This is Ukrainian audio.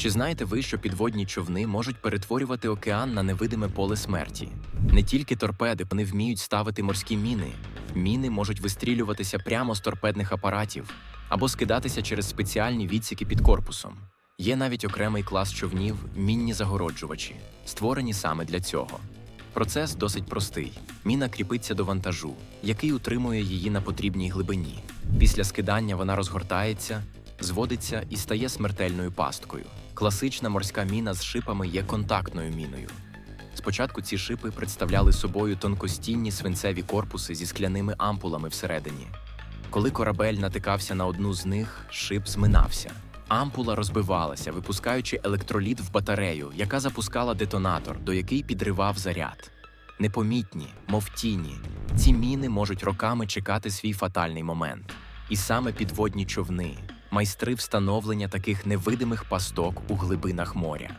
Чи знаєте ви, що підводні човни можуть перетворювати океан на невидиме поле смерті? Не тільки торпеди, вони вміють ставити морські міни. Міни можуть вистрілюватися прямо з торпедних апаратів або скидатися через спеціальні відсіки під корпусом. Є навіть окремий клас човнів мінні загороджувачі, створені саме для цього. Процес досить простий. Міна кріпиться до вантажу, який утримує її на потрібній глибині. Після скидання вона розгортається, зводиться і стає смертельною пасткою. Класична морська міна з шипами є контактною міною. Спочатку ці шипи представляли собою тонкостінні свинцеві корпуси зі скляними ампулами всередині. Коли корабель натикався на одну з них, шип зминався. Ампула розбивалася, випускаючи електроліт в батарею, яка запускала детонатор, до який підривав заряд. Непомітні, мов тіні, ці міни можуть роками чекати свій фатальний момент. І саме підводні човни, майстри встановлення таких невидимих пасток у глибинах моря.